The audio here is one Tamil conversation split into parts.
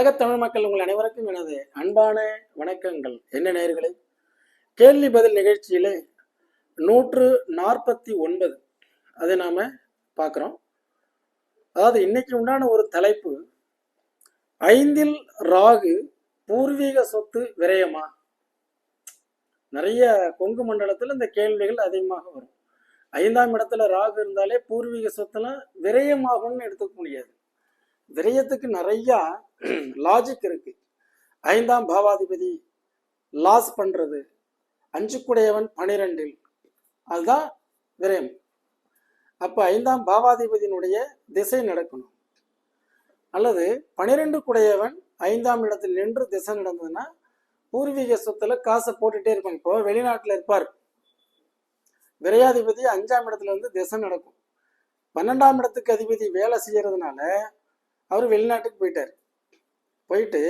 உலகத் தமிழ் மக்கள் உங்கள் அனைவருக்கும் எனது அன்பான வணக்கங்கள். என்ன நேர்களே கேள்வி பதில் நிகழ்ச்சியிலே நூற்று நாற்பத்தி ஒன்பது. அதை நாம பார்க்குறோம். அதாவது இன்னைக்கு உண்டான ஒரு தலைப்பு ஐந்தில் ராகு பூர்வீக சொத்து விரயமா? நிறைய கொங்கு மண்டலத்தில் இந்த கேள்விகள் அதிகமாக வரும். ஐந்தாம் இடத்துல ராகு இருந்தாலே பூர்வீக சொத்துலாம் விரயமாகும்னு எடுத்துக்க முடியாது. விரயத்துக்கு நிறைய லாஜிக் இருக்கு. ஐந்தாம் பாவாதிபதி லாஸ் பண்றது அஞ்சுக்குடையவன் பனிரெண்டில். அதுதான் விரயம். அப்ப ஐந்தாம் பாவாதிபதியினுடைய திசை நடக்கணும். அல்லது பனிரெண்டு குடையவன் ஐந்தாம் இடத்தில் நின்று திசை நடந்ததுன்னா பூர்வீக சொத்துல காசை போட்டுட்டே இருப்பாங்க இப்போ வெளிநாட்டுல இருப்பார். விரையாதிபதி அஞ்சாம் இடத்துல வந்து திசை நடக்கும். பன்னெண்டாம் இடத்துக்கு அதிபதி வேலை செய்யறதுனால அவர் வெளிநாட்டுக்கு போயிட்டார். போயிட்டு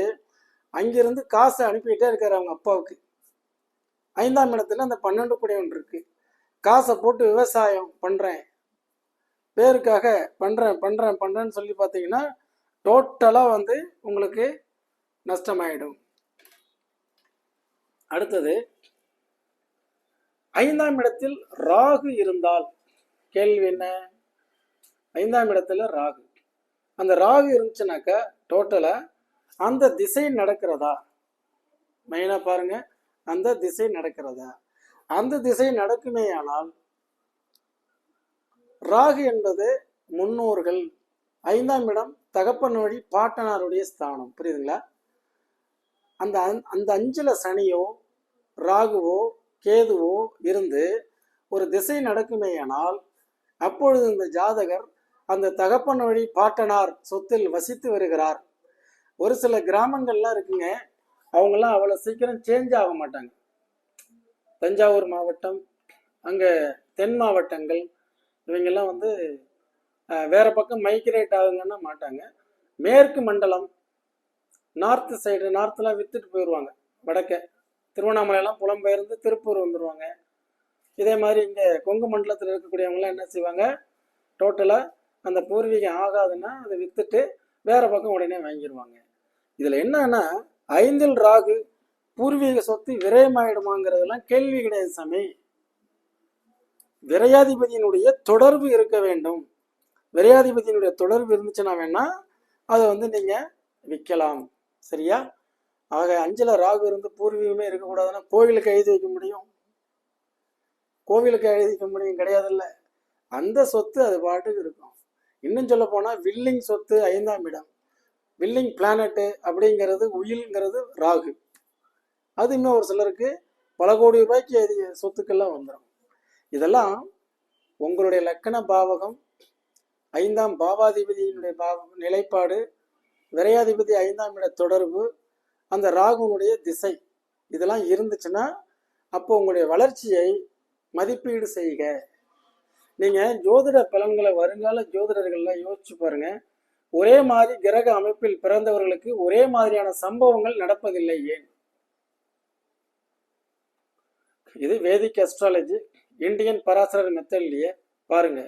அங்கிருந்து காசை அனுப்பிட்டே இருக்கார் அவங்க அப்பாவுக்கு. ஐந்தாம் இடத்துல அந்த பன்னெண்டு குடையவன் இருக்கு. காசை போட்டு விவசாயம் பண்ணுறேன் பேருக்காக பண்ணுறேன் பண்ணுறேன் பண்ணுறேன்னு சொல்லி பார்த்தீங்கன்னா டோட்டலாக வந்து உங்களுக்கு நஷ்டமாயிடும். அடுத்தது ஐந்தாம் இடத்தில் ராகு இருந்தால் கேள்வி என்ன? ஐந்தாம் இடத்துல ராகு. அந்த ராகு இருந்துச்சுனாக்கா டோட்டலா அந்த திசை நடக்கிறதா? மெயினா பாருங்க. அந்த திசை நடக்கிறதா? அந்த திசை நடக்குமே ஆனால் ராகு என்பது முன்னோர்கள் ஐந்தாம் இடம் தகப்பன் வழி பாட்டனாருடைய ஸ்தானம். புரியுதுங்களா? அந்த அந்த அஞ்சுல சனியோ ராகுவோ கேதுவோ இருந்து ஒரு திசை நடக்குமேயானால் அப்பொழுது இந்த ஜாதகர் அந்த தகப்பன் வழி பாட்டனார் சொத்தில் வசித்து வருகிறார். ஒரு சில கிராமங்கள்லாம் இருக்குங்க. அவங்கெல்லாம் அவ்வளோ சீக்கிரம் சேஞ்ச் ஆக மாட்டாங்க. தஞ்சாவூர் மாவட்டம் அங்கே தென் மாவட்டங்கள் இவங்கெல்லாம் வந்து வேறு வேற பக்கம் மைக்ரேட் ஆகுங்கன்னா மாட்டாங்க. மேற்கு மண்டலம் நார்த்து சைடு நார்த்தெலாம் வித்துட்டு போயிடுவாங்க வடக்க. திருவண்ணாமலையெல்லாம் புலம்பெயர்ந்து திருப்பூர் வந்துடுவாங்க இதே மாதிரி இங்கே கொங்கு மண்டலத்தில் இருக்கக்கூடியவங்களாம் என்ன செய்வாங்க? டோட்டலாக அந்த பூர்வீகம் ஆகாதுன்னா அதை வித்துட்டு வேற பக்கம் உடனே வாங்கிடுவாங்க இதில் என்னன்னா ஐந்தில் ராகு பூர்வீக சொத்து விரயமாயிடுமாங்கிறதெல்லாம் கேள்வி கிடையாது சாமி. விரையாதிபதியினுடைய தொடர்பு இருக்க வேண்டும். விரையாதிபதியினுடைய தொடர்பு இருந்துச்சுன்னா வேணா அதை வந்து நீங்க விற்கலாம். சரியா? ஆக அஞ்சில் ராகு இருந்து பூர்வீகமே இருக்கக்கூடாதுன்னா கோவிலுக்கு எழுதி வைக்க முடியும். கோவிலுக்கு எழுதி வைக்க முடியும் கிடையாதுல்ல. அந்த சொத்து அது பாட்டுக்கு இருக்கும். இன்னும் சொல்ல போனால் வில்லிங் சொத்து ஐந்தாம் இடம். வில்லிங் பிளானட்டு அப்படிங்கிறது உயில்ங்கிறது ராகு. அது இன்னும் ஒரு சிலருக்கு பல கோடி ரூபாய்க்கு அது சொத்துக்கள்லாம் வந்துடும் இதெல்லாம் உங்களுடைய லக்கண பாவகம் ஐந்தாம் பாவாதிபதியினுடைய பாவ நிலைப்பாடு விரையாதிபதி ஐந்தாம் இட தொடர்பு அந்த ராகுனுடைய திசை. இதெல்லாம் இருந்துச்சுன்னா அப்போ உங்களுடைய வளர்ச்சியை மதிப்பீடு செய்க. நீங்கள் ஜோதிட பலன்களை வருங்கால ஜோதிடர்கள்லாம் யோசிச்சு பாருங்க. ஒரே மாதிரி கிரக அமைப்பில் பிறந்தவர்களுக்கு ஒரே மாதிரியான சம்பவங்கள் நடப்பதில்லை ஏன்? இது வேதிக் அஸ்ட்ராலஜி இந்தியன் பராசரர் மெத்தட்லேயே பாருங்க.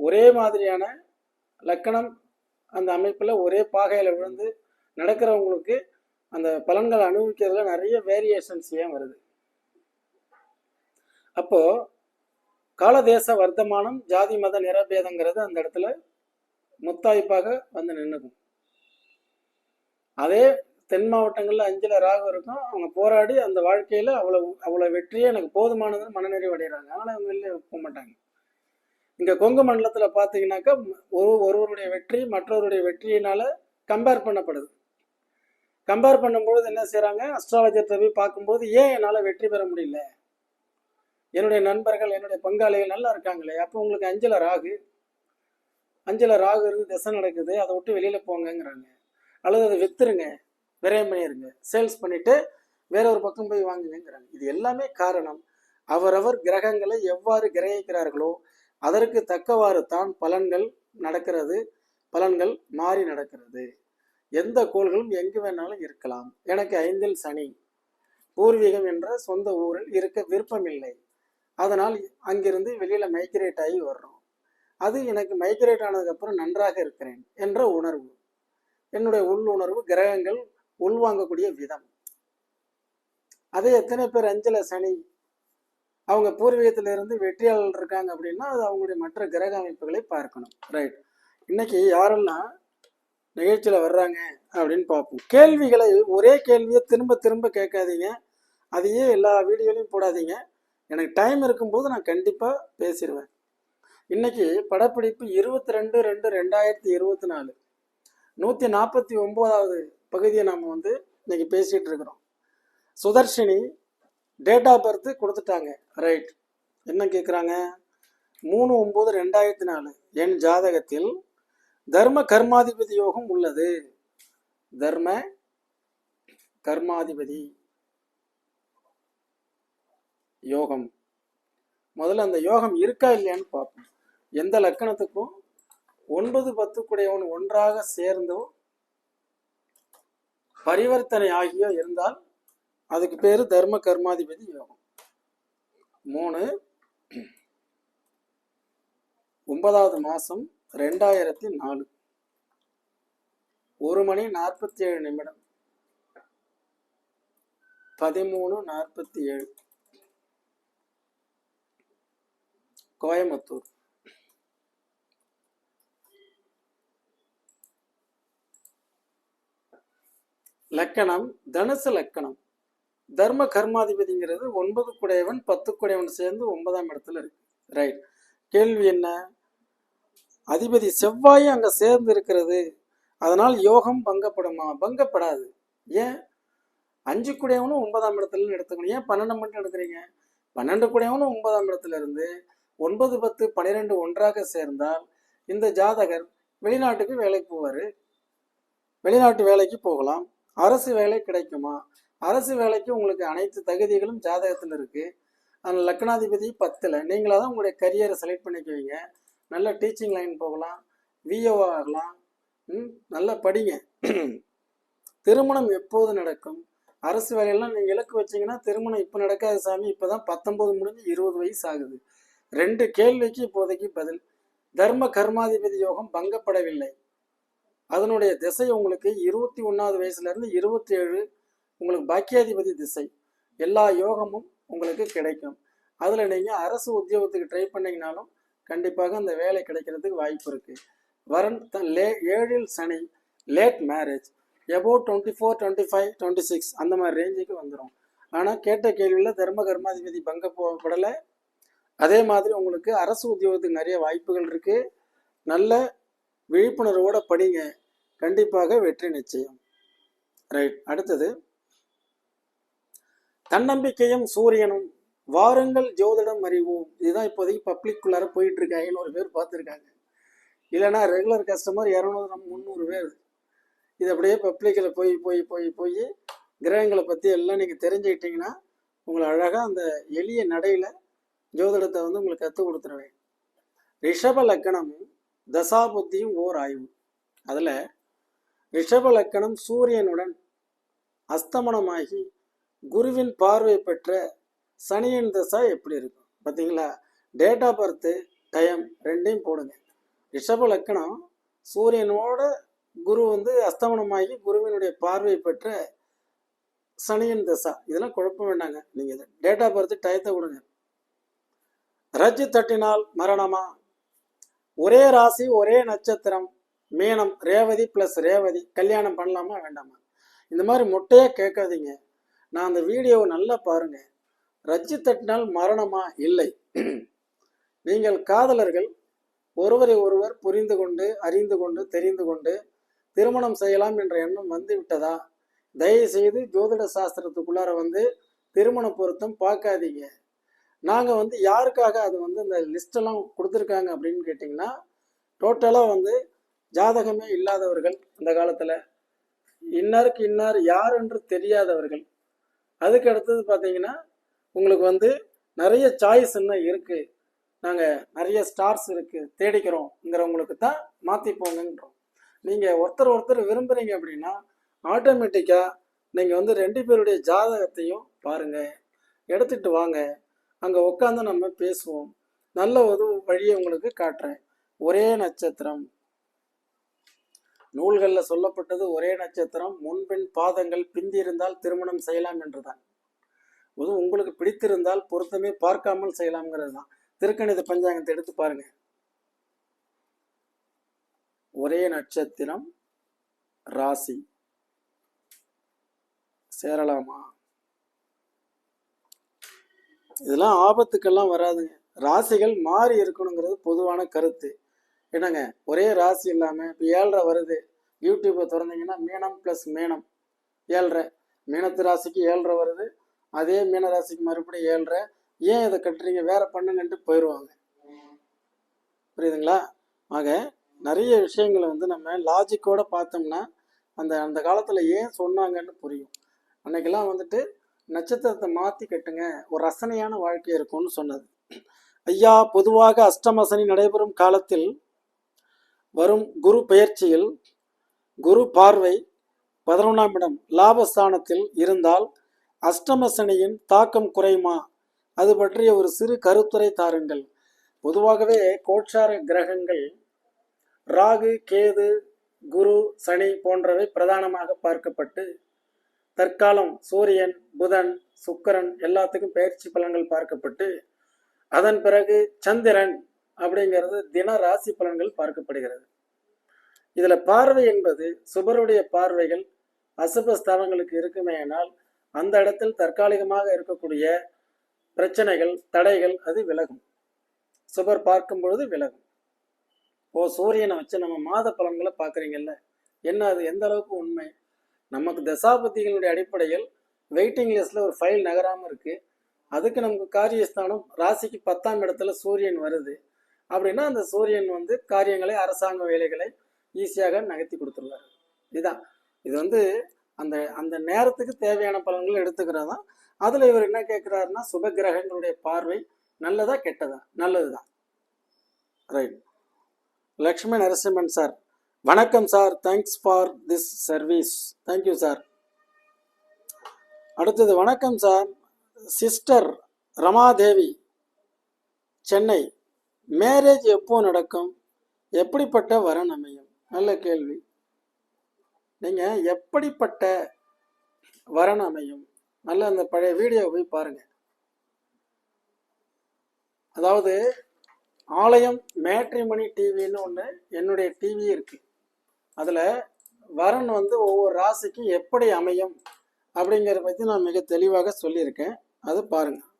ஒரே மாதிரியான லக்கணம் அந்த அமைப்பில் ஒரே பாகையில் விழுந்து நடக்கிறவங்களுக்கு அந்த பலன்களை அனுபவிக்கிறதுல நிறைய வேரியேஷன்ஸ் ஏன் வருது? அப்போது காலதேச வர்த்தமானம் ஜாதி மத நிறபேதங்கிறது அந்த இடத்துல முத்தாய்ப்பாக வந்து நின்றுக்கும் அதே தென் மாவட்டங்களில் அஞ்சில் ராகம் இருக்கும். அவங்க போராடி அந்த வாழ்க்கையில் அவ்வளவு அவ்வளோ வெற்றியே எனக்கு போதுமானதுன்னு மனநிறைவு அடைகிறாங்க அதனால அவங்க வெளியே போக மாட்டாங்க. இங்கே கொங்கு மண்டலத்தில் பார்த்தீங்கன்னாக்கா ஒரு ஒருவருடைய வெற்றி மற்றவருடைய வெற்றியினால கம்பேர் பண்ணப்படுது. கம்பேர் பண்ணும்பொழுது என்ன செய்கிறாங்க அஸ்ட்ராலஜர்கிட்ட போய் பார்க்கும்போது ஏன் என்னால் வெற்றி பெற முடியல? என்னுடைய நண்பர்கள் என்னுடைய பங்காளிகள் நல்லா இருக்காங்களே அப்போ உங்களுக்கு அஞ்சில் ராகு. அஞ்சுல ராகு இருந்து திசை நடக்குது அதை விட்டு வெளியில் போங்கங்கிறாங்க. அல்லது அதை வித்துருங்க விரயம் பண்ணிடுங்க சேல்ஸ் பண்ணிவிட்டு வேற ஒரு பக்கம் போய் வாங்குங்கிறாங்க இது எல்லாமே காரணம். அவரவர் கிரகங்களை எவ்வாறு கிரகிக்கிறார்களோ அதற்கு தக்கவாறு தான் பலன்கள் நடக்கிறது பலன்கள் மாறி நடக்கிறது. எந்த கோள்களும் எங்கு வேணாலும் இருக்கலாம். எனக்கு ஐந்தில் சனி பூர்வீகம் என்ற சொந்த ஊரில் இருக்க விருப்பமில்லை. அதனால் அங்கிருந்து வெளியில் மைக்ரேட் ஆகி வர்றோம். அது எனக்கு மைக்ரேட் ஆனதுக்கப்புறம் நன்றாக இருக்கிறேன் என்ற உணர்வு. என்னுடைய உள்ளுணர்வு கிரகங்கள் உள்வாங்கக்கூடிய விதம். அதே எத்தனை பேர் அஞ்சல சனி அவங்க பூர்வீகத்திலிருந்து வெற்றியாளர் இருக்காங்க அப்படின்னா அது அவங்களுடைய மற்ற கிரக அமைப்புகளை பார்க்கணும். ரைட் இன்னைக்கு யாரெல்லாம் நிகழ்ச்சியில் வர்றாங்க அப்படின்னு பார்ப்போம். கேள்விகளை ஒரே கேள்வியை திரும்ப திரும்ப கேட்காதீங்க. அதையே எல்லா வீடியோலையும் போடாதீங்க. எனக்கு டைம் இருக்கும்போது நான் கண்டிப்பாக பேசிடுவேன் இன்னைக்கு படப்பிடிப்பு இருபத்தி ரெண்டு ரெண்டு ரெண்டாயிரத்தி இருபத்தி நாலு. நூற்றி நாற்பத்தி ஒம்போதாவது பகுதியை நாம் வந்து இன்னைக்கு பேசிகிட்டு இருக்கிறோம். சுதர்ஷினி டேட் ஆஃப் பர்த் கொடுத்துட்டாங்க. ரைட் என்ன கேட்குறாங்க மூணு ஒம்பது ரெண்டாயிரத்தி நாலு. என் ஜாதகத்தில் தர்ம கர்மாதிபதி யோகம் உள்ளது. தர்ம கர்மாதிபதி. யோகம். முதல்ல அந்த யோகம் இருக்கா இல்லையான்னு பார்ப்போம். எந்த லக்கணத்துக்கும் ஒன்பது பத்துக்குடையவன் ஒன்றாக சேர்ந்தோ பரிவர்த்தனை ஆகியோ இருந்தால் அதுக்கு பேர் தர்ம கர்மாதிபதி யோகம். மூணு ஒன்பதாவது மாதம் ரெண்டாயிரத்தி நாலு. ஒரு மணி நாற்பத்தி ஏழு நிமிடம். பதிமூணு நாற்பத்தி ஏழு கோயம்புத்தூர். லக்கணம் தனுசு லக்கணம். தர்ம கர்மாதிபதிங்கிறது ஒன்பது குடையவன் பத்து குடையவன் சேர்ந்து ஒன்பதாம் இடத்துல இருக்கு. ரைட் கேள்வி என்ன? அதிபதி செவ்வாயும் அங்க சேர்ந்து இருக்கிறது. அதனால் யோகம் பங்கப்படுமா? பங்கப்படாது. ஏன்? அஞ்சு குடையவனும் ஒன்பதாம் இடத்துல எடுத்துக்கணும். ஏன் பன்னெண்டு மட்டும் எடுக்கிறீங்க? பன்னெண்டு குடையவனும் ஒன்பதாம் இடத்துல இருந்து ஒன்பது பத்து பன்னிரெண்டு ஒன்றாக சேர்ந்தால் இந்த ஜாதகர் வெளிநாட்டுக்கு வேலைக்கு போவார். வெளிநாட்டு வேலைக்கு போகலாம். அரசு வேலை கிடைக்குமா? அரசு வேலைக்கு உங்களுக்கு அனைத்து தகுதிகளும் ஜாதகத்தில் இருக்குது அந்த லக்னாதிபதி பத்தில் நீங்களாக தான் உங்களுடைய கரியரை செலக்ட் பண்ணிக்குவீங்க. நல்ல டீச்சிங் லைன் போகலாம். விஓ ஆகலாம். ம், நல்லா படிங்க. திருமணம் எப்போது நடக்கும்? அரசு வேலையெல்லாம் நீங்கள் இலக்கு வச்சீங்கன்னா திருமணம் இப்போ நடக்காது சாமி. இப்போ தான் பத்தொம்போது முடிஞ்சு இருபது வயசு ஆகுது. ரெண்டு கேள்விக்கு இப்போதைக்கு பதில். தர்ம கர்மாதிபதி யோகம் பங்கப்படவில்லை. அதனுடைய திசை உங்களுக்கு இருபத்தி ஒன்றாவது வயசுலேருந்து இருபத்தி ஏழு உங்களுக்கு பாக்கியாதிபதி திசை. எல்லா யோகமும் உங்களுக்கு கிடைக்கும். அதில் நீங்கள் அரசு உத்தியோகத்துக்கு ட்ரை பண்ணிங்கனாலும் கண்டிப்பாக அந்த வேலை கிடைக்கிறதுக்கு வாய்ப்பு இருக்குது வரன் த- லே ஏழில் சனி late marriage above twenty four twenty five twenty six அந்த மாதிரி ரேஞ்சுக்கு வந்துடும் ஆனால் கேட்ட கேள்வியில் தர்ம கர்மாதிபதி பங்க போகப்படலை அதே மாதிரி உங்களுக்கு அரசு உத்தியோகத்துக்கு நிறைய வாய்ப்புகள் இருக்குது நல்ல விழிப்புணர்வோட படிங்க. கண்டிப்பாக வெற்றி நிச்சயம். ரைட் அடுத்தது. தன்னம்பிக்கையும் சூரியனும் வாருங்கள் ஜோதிடம் அறிவோம். இதுதான் இப்போதைக்கு பப்ளிக்குள்ளார போயிட்டு இருக்கு ஐநூறு பேர் பார்த்துருக்காங்க. இல்லைன்னா ரெகுலர் கஸ்டமர் இரநூறு முந்நூறு பேர். இது அப்படியே பப்ளிக்கில் போய் போய் போய் போய் கிரகங்களை பற்றி எல்லாம் நீங்கள் தெரிஞ்சுக்கிட்டீங்கன்னா உங்களை அழகாக அந்த எளிய நடையில் ஜோதிடத்தை வந்து உங்களுக்கு கற்றுக் கொடுத்துருவேன். ரிஷப லக்கணமும் தசாபுத்தியும் ஓர் ஆய்வு. அதில் ரிஷப லக்கணம் சூரியனுடன் அஸ்தமனமாகி குருவின் பார்வை பெற்ற சனியின் தசா எப்படி இருக்கும்? பார்த்தீங்களா டேட் ஆஃப் பர்த்து டைம் ரெண்டையும் போடுங்க. ரிஷப லக்கணம் சூரியனோட குரு வந்து அஸ்தமனமாகி குருவினுடைய பார்வை பெற்ற சனியின் தசா. இதெல்லாம் குழப்பம் வேண்டாங்க. நீங்கள் டேட் ஆஃப் பர்த் டயத்தை கொடுங்க. ரஜ்ஜு தட்டினால் மரணமா? ஒரே ராசி ஒரே நட்சத்திரம். மீனம் ரேவதி ப்ளஸ் ரேவதி. கல்யாணம் பண்ணலாமா வேண்டாமா? இந்த மாதிரி மொட்டையாக கேட்காதீங்க. நான் அந்த வீடியோவை நல்லா பாருங்க. ரஜ்ஜு தட்டினால் மரணமா? இல்லை. நீங்கள் காதலர்கள் ஒருவரை ஒருவர் புரிந்து கொண்டு அறிந்து கொண்டு தெரிந்து கொண்டு திருமணம் செய்யலாம் என்ற எண்ணம் வந்து விட்டதா? தயவு செய்து ஜோதிட சாஸ்திரத்துக்குள்ளார வந்து திருமண பொருத்தம் பார்க்காதீங்க. நாங்கள் வந்து யாருக்காக அது வந்து இந்த லிஸ்டெல்லாம் கொடுத்துருக்காங்க அப்படின்னு கேட்டிங்கன்னா டோட்டலாக வந்து ஜாதகமே இல்லாதவர்கள் அந்த காலத்தில். இன்னாருக்கு இன்னார் யார் என்று தெரியாதவர்கள். அதுக்கு அடுத்தது பார்த்தீங்கன்னா உங்களுக்கு வந்து நிறைய சாய்ஸ் இன்னும் இருக்குது நாங்கள் நிறைய ஸ்டார்ஸ் இருக்குது தேடிக்கிறோங்கிறவங்களுக்கு தான் மாற்றி போங்கன்றோம். நீங்கள் ஒருத்தர் ஒருத்தர் விரும்புகிறீங்க அப்படின்னா ஆட்டோமேட்டிக்காக நீங்கள் வந்து ரெண்டு பேருடைய ஜாதகத்தையும் பாருங்கள் எடுத்துகிட்டு வாங்க. அங்கே உட்காந்து நம்ம பேசுவோம். நல்ல ஒரு வழியை உங்களுக்கு காட்டுறேன். ஒரே நட்சத்திரம். நூல்களில் சொல்லப்பட்டது ஒரே நட்சத்திரம். முன்பின் பாதங்கள் பிந்தி இருந்தால் திருமணம் செய்யலாம் என்றுதான். அது உங்களுக்கு பிடித்திருந்தால் பொருத்தமே பார்க்காமல் செய்யலாம்ங்கிறது தான். திருக்கணித பஞ்சாங்கத்தை எடுத்து பாருங்க. ஒரே நட்சத்திரம் ராசி. சேரலாமா? இதெல்லாம் ஆபத்துக்கெல்லாம் வராதுங்க. ராசிகள் மாறி இருக்கணுங்கிறது பொதுவான கருத்து. என்னங்க? ஒரே ராசி இல்லாமல் இப்போ ஏழரை வருது. யூடியூப்பை திறந்தீங்கன்னா மீனம் ப்ளஸ் மீனம். ஏழரை. மீனத்து ராசிக்கு ஏழரை வருது. அதே மீன ராசிக்கு மறுபடியும் ஏழரை. ஏன் இதை கட்டுறீங்க? வேற பண்ணுங்கன்ட்டு போயிடுவாங்க புரியுதுங்களா? ஆக நிறைய விஷயங்களை வந்து நம்ம லாஜிக்கோட பார்த்தோம்னா அந்த அந்த காலத்தில் ஏன் சொன்னாங்கன்னு புரியும். அன்னைக்கெல்லாம் வந்துட்டு நட்சத்திரத்தை மாற்றி கட்டுங்க. ஒரு ரசனையான வாழ்க்கை இருக்கும்னு சொன்னது. ஐயா பொதுவாக அஷ்டமசனி நடைபெறும் காலத்தில் வரும் குரு பெயர்ச்சியில் குரு பார்வை பதினொன்றாம் இடம் லாபஸ்தானத்தில் இருந்தால் அஷ்டமசனியின் தாக்கம் குறையுமா? அது பற்றிய ஒரு சிறு கருத்துரை தாருங்கள். பொதுவாகவே கோட்சார கிரகங்கள் ராகு கேது குரு சனி போன்றவை பிரதானமாக பார்க்கப்பட்டு தற்காலம் சூரியன் புதன் சுக்கரன் எல்லாத்துக்கும் பயிற்சி பலன்கள் பார்க்கப்பட்டு அதன் பிறகு சந்திரன் அப்படிங்கிறது தின ராசி பலன்கள் பார்க்கப்படுகிறது. இதுல பார்வை என்பது சுபருடைய பார்வைகள் அசுப ஸ்தானங்களுக்கு இருக்குமேயானால் அந்த இடத்தில் தற்காலிகமாக இருக்கக்கூடிய பிரச்சனைகள் தடைகள் அது விலகும். சுபர் பார்க்கும் பொழுது விலகும். ஓ சூரியனை வச்சு நம்ம மாத பலன்களை பார்க்குறீங்கல்ல என்ன அது? எந்த அளவுக்கு உண்மை? நமக்கு தசாபதிகளுடைய அடிப்படையில் வெயிட்டிங் லிஸ்ட்ல ஒரு ஃபைல் நகராம இருக்கு. அதுக்கு நமக்கு காரியஸ்தானம் ராசிக்கு பத்தாம் இடத்துல சூரியன் வருது. அப்படின்னா அந்த சூரியன் வந்து காரியங்களை அரசாங்க வேலைகளை ஈஸியாக நகர்த்தி கொடுத்துருவாரு. இதுதான். இது வந்து அந்த அந்த நேரத்துக்கு தேவையான பலன்களை எடுத்துக்கிறது தான் அதில் இவர் என்ன கேட்குறாருன்னா சுப கிரகங்களுடைய பார்வை நல்லதா கெட்டதா? நல்லது தான் ரைட் லக்ஷ்மி நரசிம்மன் சார் வணக்கம் sir. Thanks for this service thank you sir அடுத்தது வணக்கம் sir. Sister Ramadevi Chennai. Marriage எப்போ நடக்கும்? எப்படிப்பட்ட வரன் அமையும்? நல்ல கேள்வி. நீங்கள் எப்படிப்பட்ட வரன் அமையும்? நல்ல அந்த பழைய வீடியோ போய் பாருங்கள் அதாவது ஆலயம் மேட்ரிமணி டிவின்னு ஒன்று என்னுடைய டிவி இருக்குது அதில் வரன் வந்து ஒவ்வொரு ராசிக்கும் எப்படி அமையும் அப்படிங்கிறத பற்றி நான் மிக தெளிவாக சொல்லியிருக்கேன். அது பாருங்கள்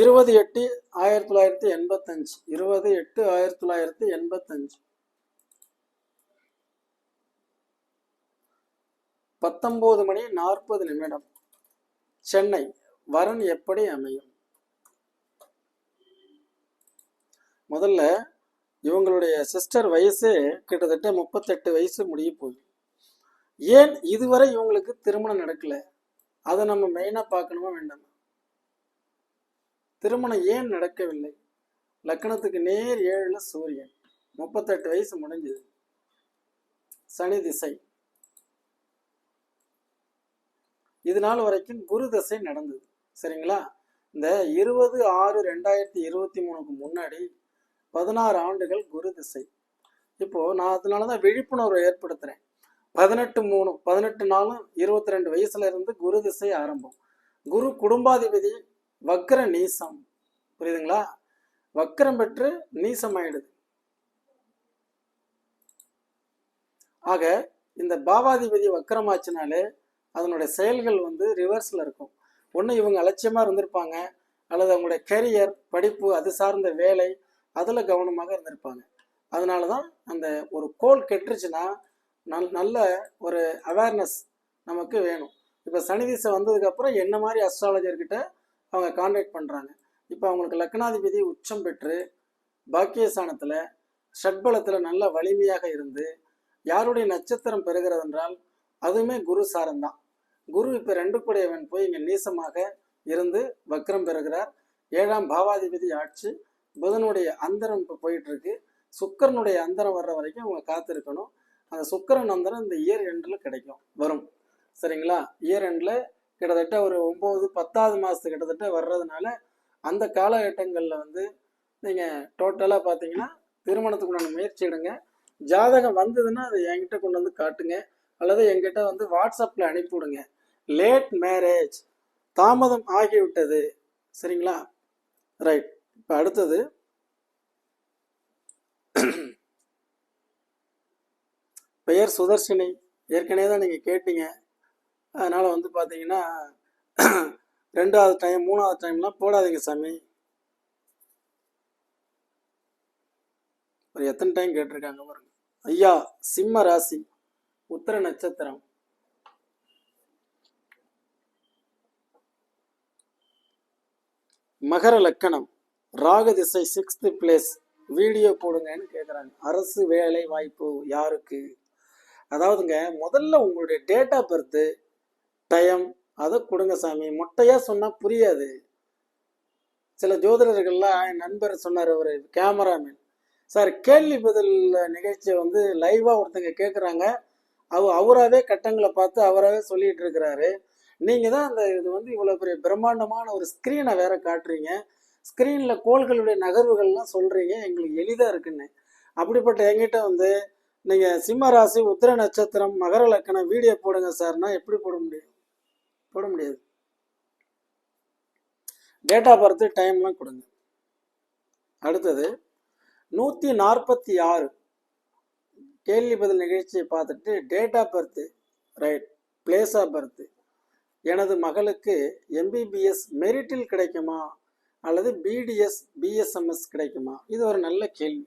இருபது எட்டு ஆயிரத்தி தொள்ளாயிரத்தி எண்பத்தஞ்சு. இருபது எட்டு ஆயிரத்தி தொள்ளாயிரத்தி எண்பத்தஞ்சு. பத்தொம்போது மணி நாற்பது நிமிடம். சென்னை வரன் எப்படி அமையும்? முதல்ல இவங்களுடைய சிஸ்டர் வயசு கிட்டத்தட்ட முப்பத்தெட்டு வயசு முடிய போகுது. ஏன் இதுவரை இவங்களுக்கு திருமணம் நடக்கல? அதை நம்ம மெயினாக பார்க்கணுமா வேண்டாமா? திருமணம் ஏன் நடக்கவில்லை? லக்னத்துக்கு நேர் ஏழுல சூரியன். முப்பத்தெட்டு வயசு முடிஞ்சது. சனி திசை. இது நாள் வரைக்கும் குரு தசை நடந்தது. சரிங்களா? இந்த இருபது ஆறு ரெண்டாயிரத்தி இருபத்தி மூணுக்கு முன்னாடி பதினாறு ஆண்டுகள் குரு திசை. இப்போ நான் அதனால தான் விழிப்புணர்வை ஏற்படுத்துறேன். பதினெட்டு மூணு பதினெட்டு நாளும் இருபத்தி ரெண்டு வயசுல இருந்து குரு திசை ஆரம்பம். குரு குடும்பாதிபதி வக்ர நீசம். புரியுதுங்களா? வக்ரம் பெற்று நீசம் ஆயிடுது. ஆக இந்த பாவாதிபதி வக்கரமாச்சுனாலே அதனுடைய செயல்கள் வந்து ரிவர்ஸில் இருக்கும். ஒன்று இவங்க அலட்சியமாக இருந்திருப்பாங்க. அல்லது அவங்களுடைய கெரியர் படிப்பு அது சார்ந்த வேலை அதில் கவனமாக இருந்திருப்பாங்க. அதனால தான் அந்த ஒரு கோல் கெட்டுருச்சுன்னா நல் நல்ல ஒரு அவேர்னஸ் நமக்கு வேணும். இப்போ சனி திசை வந்ததுக்கப்புறம் என்ன மாதிரி அஸ்ட்ராலஜர்கிட்ட அவங்க கான்டாக்ட் பண்ணுறாங்க இப்போ அவங்களுக்கு லக்னாதிபதி உச்சம் பெற்று பாக்கியஸ்தானத்தில் ஷட்பலத்தில் நல்ல வலிமையாக இருந்து யாருடைய நட்சத்திரம் பெறுகிறது என்றால் அதுவுமே குரு சாரந்தான் குரு இப்போ ரெண்டு கூடையவன் போய் இங்கே நீசமாக இருந்து வக்ரம் பெறுகிறார். ஏழாம் பாவாதிபதி ஆட்சி புதனுடைய அந்தரம் இப்போ போயிட்டு இருக்கு சுக்கரனுடைய அந்தரம் வர்ற வரைக்கும் அவங்க காத்திருக்கணும். அந்த சுக்கரன் அந்தரம் இந்த இயர் எண்டில் கிடைக்கும் வரும். சரிங்களா? இயர் எண்டில் கிட்டத்தட்ட ஒரு ஒம்பது பத்தாவது மாதத்து கிட்டத்தட்ட வர்றதுனால அந்த காலகட்டங்களில் வந்து நீங்கள் டோட்டலாக பார்த்தீங்கன்னா திருமணத்துக்குண்டான முயற்சி எடுங்க. ஜாதகம் வந்ததுன்னா அதை என்கிட்ட கொண்டு வந்து காட்டுங்க. அல்லது என்கிட்ட வந்து வாட்ஸ்அப்பில் அனுப்பிவிடுங்க லேட் மேரேஜ் தாமதம் ஆகிவிட்டது. சரிங்களா? ரைட் இப்போ அடுத்தது பெயர் சுதர்ஷினி. ஏற்கனவே தான் நீங்கள் கேட்டீங்க. அதனால் வந்து பார்த்தீங்கன்னா ரெண்டாவது டைம் மூணாவது டைம்லாம் போடாதீங்க சாமி. ஒரு எத்தனை டைம் கேட்டிருக்காங்க பாருங்க. ஐயா சிம்ம ராசி உத்தர நட்சத்திரம். மகர லக்கணம். ராக திசை சிக்ஸ்த்து பிளேஸ் வீடியோ போடுங்கன்னு கேட்குறாங்க அரசு வேலை வாய்ப்பு யாருக்கு? அதாவதுங்க முதல்ல உங்களுடைய டேட் ஆஃப் பர்த்து டைம் அதை கொடுங்க சாமி. மொட்டையாக சொன்னால் புரியாது. சில ஜோதிடர்கள்லாம் என் நண்பர் சொன்னார் அவர் கேமராமேன் சார் கேள்வி பதில் நிகழ்ச்சியை வந்து லைவாக ஒருத்தங்க கேட்குறாங்க அவ அவராகவே கட்டங்களை பார்த்து அவராகவே சொல்லிகிட்டு இருக்கிறாரு. நீங்கள் தான் அந்த இது வந்து இவ்வளோ பெரிய பிரம்மாண்டமான ஒரு ஸ்க்ரீனை வேற காட்டுறீங்க. ஸ்க்ரீனில் கோள்களுடைய நகர்வுகள்லாம் சொல்கிறீங்க எங்களுக்கு எளிதாக இருக்குன்னு. அப்படிப்பட்ட எங்கிட்ட வந்து நீங்கள் சிம்ம ராசி உத்திர நட்சத்திரம் மகர லக்கணம் வீடியோ போடுங்க சார்னா எப்படி போட முடியும்? போட முடியாது. டேட் ஆஃப் பர்த்து டைம்லாம் கொடுங்க. அடுத்தது நூற்றி நாற்பத்தி ஆறு. கேள்வி பதில் நிகழ்ச்சியை பார்த்துட்டு date of birth right place of birth எனது மகளுக்கு எம்பிபிஎஸ் மெரிட்டில் கிடைக்குமா? அல்லது பிடிஎஸ் பிஎஸ்எம்எஸ் கிடைக்குமா? இது ஒரு நல்ல கேள்வி.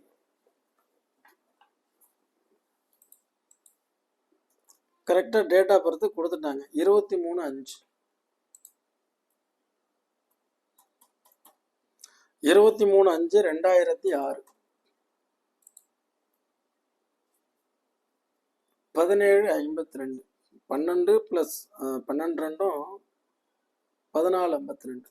கரெக்டாக டேட் ஆஃப் பர்த் கொடுத்துட்டாங்க. இருபத்தி மூணு அஞ்சு. இருபத்தி மூணு அஞ்சு ரெண்டாயிரத்தி ஆறு. பதினேழு ஐம்பத்தி ரெண்டு. பன்னெண்டு ப்ளஸ் பன்னெண்டு ரெண்டும் பதினாலு ஐம்பத்தி ரெண்டு.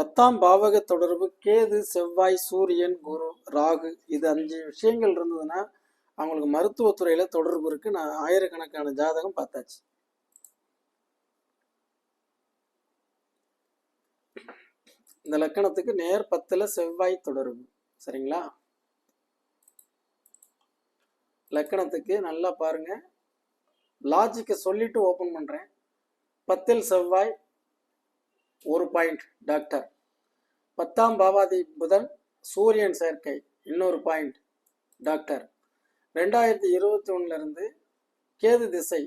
பத்தாம் பாவக தொடர்பு கேது செவ்வாய் சூரியன் குரு ராகு இது அஞ்சு விஷயங்கள் இருந்ததுன்னா அவங்களுக்கு மருத்துவத்துறையில தொடர்பு இருக்கு. நான் ஆயிரக்கணக்கான ஜாதகம் பார்த்தாச்சு. இந்த லக்கணத்துக்கு நேர் பத்துல செவ்வாய் தொடர்பு. சரிங்களா? லக்கணத்துக்கு நல்லா பாருங்க. லாஜிக்கை சொல்லிட்டு ஓபன் பண்றேன். பத்தில் செவ்வாய் ஒரு பாயிண்ட் டாக்டர் பத்தாம் பாவாதி புதன் சூரியன் சேர்க்கை இன்னொரு பாயிண்ட் டாக்டர் ரெண்டாயிரத்தி இருபத்தி ஒன்றுலேருந்து கேது திசை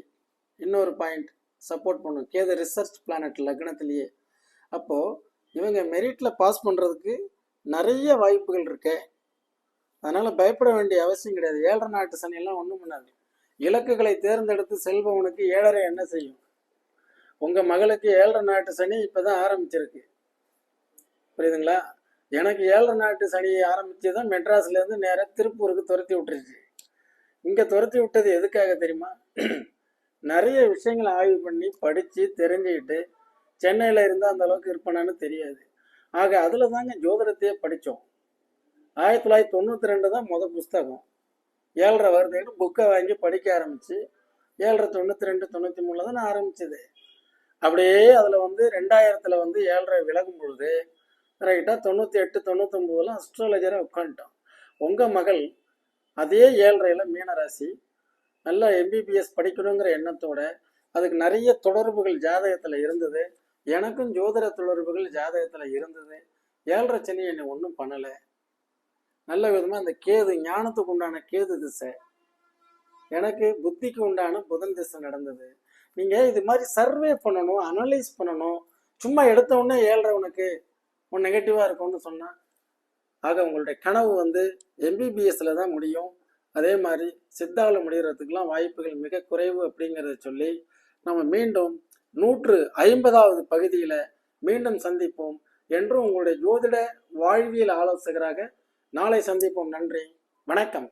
இன்னொரு பாயிண்ட் சப்போர்ட் பண்ணும். கேது ரிசர்ச் பிளானட் லக்னத்திலேயே. அப்போது இவங்க மெரிட்டில் பாஸ் பண்ணுறதுக்கு நிறைய வாய்ப்புகள் இருக்கு. அதனால் பயப்பட வேண்டிய அவசியம் கிடையாது. ஏழரை நாட்டு சனியெல்லாம் ஒன்றும் பண்ணாது இலக்குகளை தேர்ந்தெடுத்து செல்பவனுக்கு ஏழரை என்ன செய்யும்? உங்கள் மகளுக்கு ஏழரை நாட்டு சனி இப்போ தான் ஆரம்பிச்சிருக்கு. புரியுதுங்களா? எனக்கு ஏழரை நாட்டு சனி ஆரம்பிச்சு தான் மெட்ராஸ்லேருந்து நேராக திருப்பூருக்கு துரத்தி விட்டுருச்சு. இங்கே துரத்தி விட்டது எதுக்காக தெரியுமா? நிறைய விஷயங்களை ஆய்வு பண்ணி படித்து தெரிஞ்சுக்கிட்டு சென்னையில் இருந்தால் அந்த அளவுக்கு இருப்பானான்னு தெரியாது. ஆக அதில் தாங்க ஜோதிடத்தையே படித்தோம் ஆயிரத்தி தொள்ளாயிரத்தி தொண்ணூற்றி ரெண்டு தான் முதல் புஸ்தகம். ஏழரை வருதுன்னு புக்கை வாங்கி படிக்க ஆரம்பித்து ஏழரை தொண்ணூற்றி ரெண்டு தொண்ணூற்றி மூணில் தான் நான் ஆரம்பிச்சது. அப்படியே அதில் வந்து ரெண்டாயிரத்தில் வந்து ஏழரை விலகும் பொழுது ரைட்டாக தொண்ணூற்றி எட்டு தொண்ணூத்தொம்பதுலாம் அஸ்ட்ராலஜராக உட்காந்துட்டோம் உங்கள் மகள் அதே ஏழரையில் மீனராசி நல்லா எம்பிபிஎஸ் படிக்கணுங்கிற எண்ணத்தோட அதுக்கு நிறைய தொடர்புகள் ஜாதகத்தில் இருந்தது. எனக்கும் ஜோதிட தொடர்புகள் ஜாதகத்தில் இருந்தது. ஏழரை சனி என்னை ஒன்றும் பண்ணலை. நல்ல விதமாக அந்த கேது ஞானத்துக்கு உண்டான கேது திசை எனக்கு புத்திக்கு உண்டான புதன் திசை நடந்தது. நீங்கள் இது மாதிரி சர்வே பண்ணணும் அனலைஸ் பண்ணணும். சும்மா எடுத்த உடனே ஏழரை உனக்கு உன் நெகட்டிவாக இருக்கும்னு சொன்னால் ஆக உங்களுடைய கனவு வந்து எம்பிபிஎஸ்ல தான் முடியும். அதே மாதிரி சித்தாவில் முடிகிறதுக்கெல்லாம் வாய்ப்புகள் மிக குறைவு அப்படிங்கிறத சொல்லி நம்ம மீண்டும் நூற்று ஐம்பதாவது பகுதியில் மீண்டும் சந்திப்போம். என்றும் உங்களுடைய ஜோதிட வாழ்வியல் ஆலோசகராக நாளை சந்திப்போம். நன்றி. வணக்கம்.